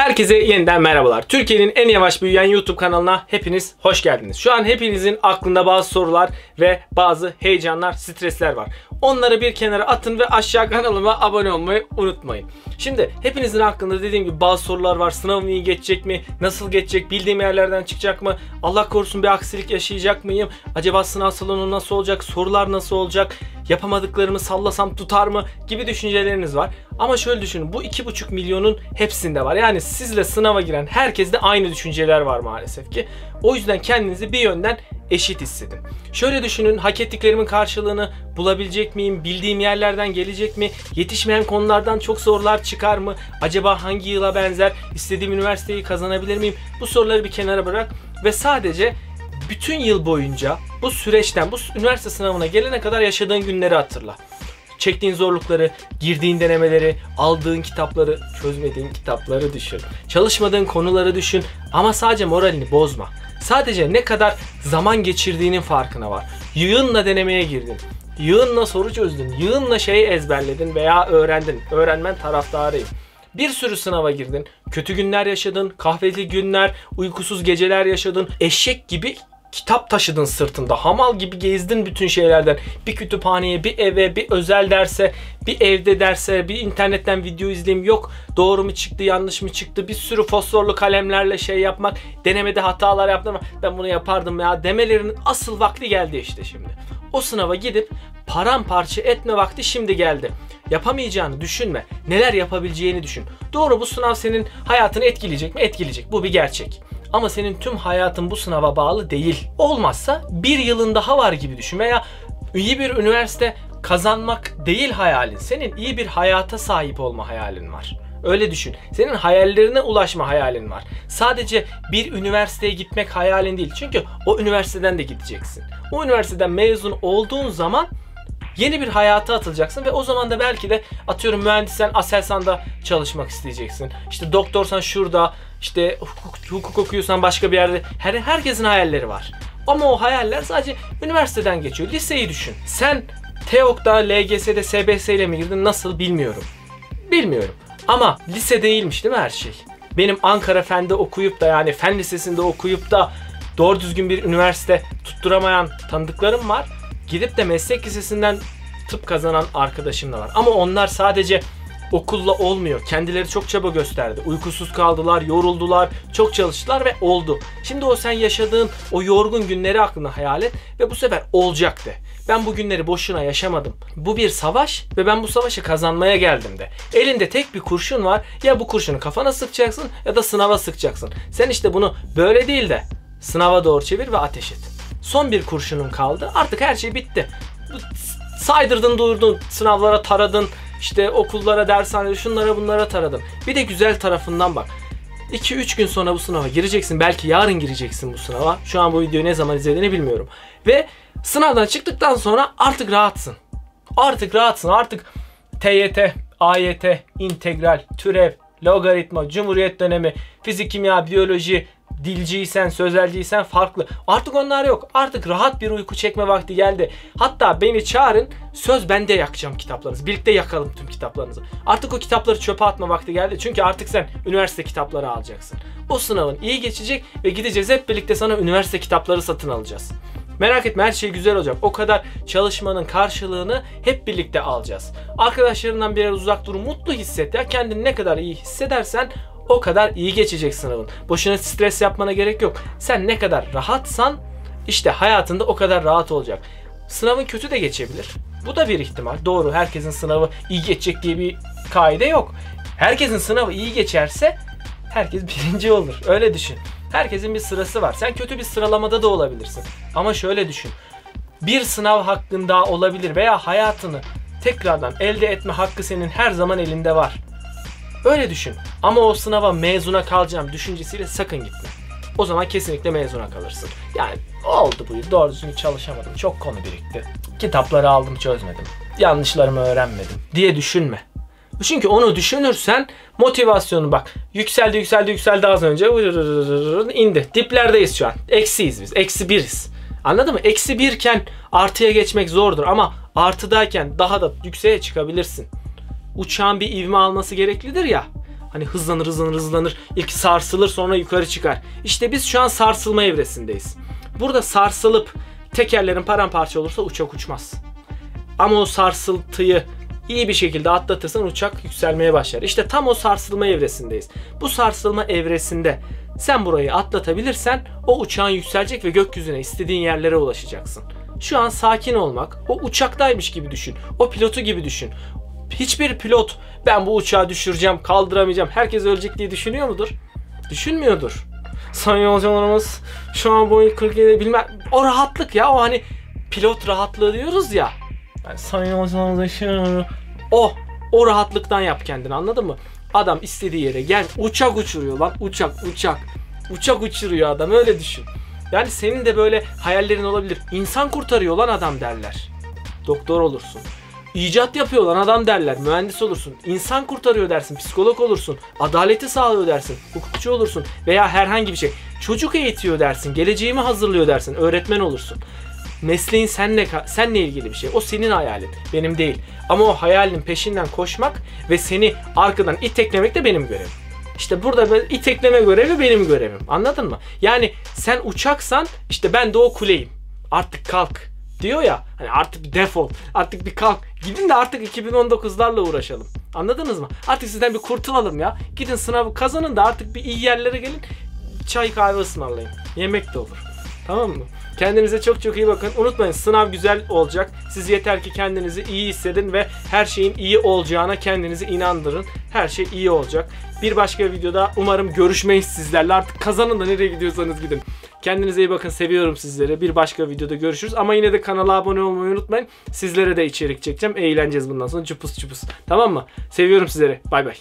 Herkese yeniden merhabalar. Türkiye'nin en yavaş büyüyen YouTube kanalına hepiniz hoş geldiniz. Şu an hepinizin aklında bazı sorular ve bazı heyecanlar, stresler var. Onları bir kenara atın ve aşağı kanalıma abone olmayı unutmayın. Şimdi hepinizin aklında dediğim gibi bazı sorular var. Sınavım iyi geçecek mi? Nasıl geçecek? Bildiğim yerlerden çıkacak mı? Allah korusun bir aksilik yaşayacak mıyım? Acaba sınav salonu nasıl olacak? Sorular nasıl olacak? Yapamadıklarımı sallasam tutar mı? Gibi düşünceleriniz var. Ama şöyle düşünün. Bu 2,5 milyonun hepsinde var. Yani sizle sınava giren herkeste aynı düşünceler var maalesef ki. O yüzden kendinizi bir yönden eşit hissedin. Şöyle düşünün hak ettiklerimin karşılığını bulabilecek miyim? Bildiğim yerlerden gelecek mi? Yetişmeyen konulardan çok sorular çıkar mı? Acaba hangi yıla benzer? İstediğim üniversiteyi kazanabilir miyim? Bu soruları bir kenara bırak ve sadece bütün yıl boyunca bu süreçten, bu üniversite sınavına gelene kadar yaşadığın günleri hatırla çektiğin zorlukları, girdiğin denemeleri, aldığın kitapları, çözmediğin kitapları düşün. Çalışmadığın konuları düşün ama sadece moralini bozma. Sadece ne kadar zaman geçirdiğinin farkına var. Yığınla denemeye girdin. Yığınla soru çözdün. Yığınla şeyi ezberledin veya öğrendin. Öğrenmen taraftarıyım. Bir sürü sınava girdin. Kötü günler yaşadın, kahveli günler, uykusuz geceler yaşadın. Eşek gibi kitap taşıdın sırtında. Hamal gibi gezdin bütün şeylerden. Bir kütüphaneye, bir eve, bir özel derse, bir evde derse, bir internetten video izleyeyim. Yok doğru mu çıktı, yanlış mı çıktı? Bir sürü fosforlu kalemlerle şey yapmak, denemede hatalar yaptırmak. Ben bunu yapardım ya demelerin asıl vakti geldi işte şimdi. O sınava gidip paramparça etme vakti şimdi geldi. Yapamayacağını düşünme. Neler yapabileceğini düşün. Doğru bu sınav senin hayatını etkileyecek mi? Etkileyecek. Bu bir gerçek. Ama senin tüm hayatın bu sınava bağlı değil. Olmazsa bir yılın daha var gibi düşün veya iyi bir üniversite kazanmak değil hayalin. Senin iyi bir hayata sahip olma hayalin var. Öyle düşün. Senin hayallerine ulaşma hayalin var. Sadece bir üniversiteye gitmek hayalin değil. Çünkü o üniversiteden de gideceksin. O üniversiteden mezun olduğun zaman yeni bir hayata atılacaksın ve o zaman da belki de atıyorum mühendissen Aselsan'da çalışmak isteyeceksin. İşte doktorsan şurada, işte hukuk, hukuk okuyorsan başka bir yerde. Her herkesin hayalleri var. Ama o hayaller sadece üniversiteden geçiyor. Liseyi düşün. Sen TEOK'ta, LGS'de, SBS ile mi girdin nasıl bilmiyorum. Bilmiyorum. Ama lise değilmiş değil mi her şey? Benim Ankara Fen'de okuyup da yani Fen Lisesi'nde okuyup da doğru düzgün bir üniversite tutturamayan tanıdıklarım var. Gidip de meslek lisesinden tıp kazanan arkadaşım da var. Ama onlar sadece okulla olmuyor. Kendileri çok çaba gösterdi. Uykusuz kaldılar, yoruldular, çok çalıştılar ve oldu. Şimdi o sen yaşadığın o yorgun günleri aklına hayal et ve bu sefer olacak de. Ben bu günleri boşuna yaşamadım. Bu bir savaş ve ben bu savaşı kazanmaya geldim de. Elinde tek bir kurşun var. Ya bu kurşunu kafana sıkacaksın ya da sınava sıkacaksın. Sen işte bunu böyle değil de sınava doğru çevir ve ateş et. Son bir kurşunun kaldı. Artık her şey bitti. Saydırdın durdun, sınavlara taradın, işte okullara, dershanelere, şunlara bunlara taradın. Bir de güzel tarafından bak. 2-3 gün sonra bu sınava gireceksin. Belki yarın gireceksin bu sınava. Şu an bu videoyu ne zaman izlediğini bilmiyorum. Ve sınavdan çıktıktan sonra artık rahatsın. Artık rahatsın. Artık TYT, AYT, integral, türev, logaritma, cumhuriyet dönemi, fizik, kimya, biyoloji, dilciysen, sözelciysen farklı. Artık onlar yok. Artık rahat bir uyku çekme vakti geldi. Hatta beni çağırın. Söz ben de yakacağım kitaplarınızı. Birlikte yakalım tüm kitaplarınızı. Artık o kitapları çöpe atma vakti geldi. Çünkü artık sen üniversite kitapları alacaksın. O sınavın iyi geçecek ve gideceğiz hep birlikte sana üniversite kitapları satın alacağız. Merak etme her şey güzel olacak. O kadar çalışmanın karşılığını hep birlikte alacağız. Arkadaşlarından biraz uzak dur, mutlu hisset ya. Kendini ne kadar iyi hissedersen o kadar iyi geçecek sınavın. Boşuna stres yapmana gerek yok. Sen ne kadar rahatsan işte hayatında o kadar rahat olacak. Sınavın kötü de geçebilir. Bu da bir ihtimal. Doğru herkesin sınavı iyi geçecek diye bir kaide yok. Herkesin sınavı iyi geçerse herkes birinci olur. Öyle düşün. Herkesin bir sırası var. Sen kötü bir sıralamada da olabilirsin. Ama şöyle düşün. Bir sınav hakkında olabilir veya hayatını tekrardan elde etme hakkı senin her zaman elinde var. Öyle düşün. Ama o sınava mezuna kalacağım düşüncesiyle sakın gitme. O zaman kesinlikle mezuna kalırsın. Yani oldu bu yıl doğru düzgün çalışamadım. Çok konu birikti. Kitapları aldım çözmedim. Yanlışlarımı öğrenmedim diye düşünme. Çünkü onu düşünürsen motivasyonu bak yükseldi yükseldi yükseldi az önce indi. Diplerdeyiz şu an. Eksiyiz biz. Eksi biriz. Anladın mı? Eksi birken artıya geçmek zordur ama artıdayken daha da yükseğe çıkabilirsin. Uçağın bir ivme alması gereklidir ya. Hani hızlanır hızlanır hızlanır. İlk sarsılır sonra yukarı çıkar. İşte biz şu an sarsılma evresindeyiz. Burada sarsılıp tekerlerin paramparça olursa uçak uçmaz. Ama o sarsıntıyı iyi bir şekilde atlatırsan uçak yükselmeye başlar. İşte tam o sarsılma evresindeyiz. Bu sarsılma evresinde sen burayı atlatabilirsen o uçağın yükselecek ve gökyüzüne istediğin yerlere ulaşacaksın. Şu an sakin olmak, o uçaktaymış gibi düşün. O pilotu gibi düşün. Hiçbir pilot ben bu uçağı düşüreceğim, kaldıramayacağım, herkes ölecek diye düşünüyor mudur? Düşünmüyordur. Sayın yolcularımız şu an Boeing 47 bilmem o rahatlık ya o hani pilot rahatlığı diyoruz ya. Yani sayın yolcularımız şu o o rahatlıktan yap kendini anladın mı? Adam istediği yere gel uçak uçuruyor lan uçak uçak. Uçak uçuruyor adam öyle düşün. Yani senin de böyle hayallerin olabilir. İnsan kurtarıyor lan adam derler. Doktor olursun. İcat yapıyor lan adam derler. Mühendis olursun. İnsan kurtarıyor dersin. Psikolog olursun. Adaleti sağlıyor dersin. Hukukçu olursun. Veya herhangi bir şey. Çocuk eğitiyor dersin. Geleceğimi hazırlıyor dersin. Öğretmen olursun. Mesleğin senle, senle ilgili bir şey. O senin hayalin. Benim değil. Ama o hayalin peşinden koşmak ve seni arkadan iteklemek de benim görevim. İşte burada böyle itekleme görevi benim görevim. Anladın mı? Yani sen uçaksan işte ben de o kuleyim. Artık kalk diyor ya. Hani artık bir defol. Artık bir kalk. Gidin de artık 2019'larla uğraşalım. Anladınız mı? Artık sizden bir kurtulalım ya. Gidin sınavı kazanın da artık bir iyi yerlere gelin. Çay kahve ısmarlayın. Yemek de olur. Tamam mı? Kendinize çok çok iyi bakın. Unutmayın sınav güzel olacak. Siz yeter ki kendinizi iyi hissedin ve her şeyin iyi olacağına kendinizi inandırın. Her şey iyi olacak. Bir başka videoda umarım görüşmeyiz sizlerle. Artık kazanın da nereye gidiyorsanız gidin. Kendinize iyi bakın. Seviyorum sizleri. Bir başka videoda görüşürüz. Ama yine de kanala abone olmayı unutmayın. Sizlere de içerik çekeceğim. Eğleneceğiz bundan sonra. Cıpıs cıpıs. Tamam mı? Seviyorum sizleri. Bay bay.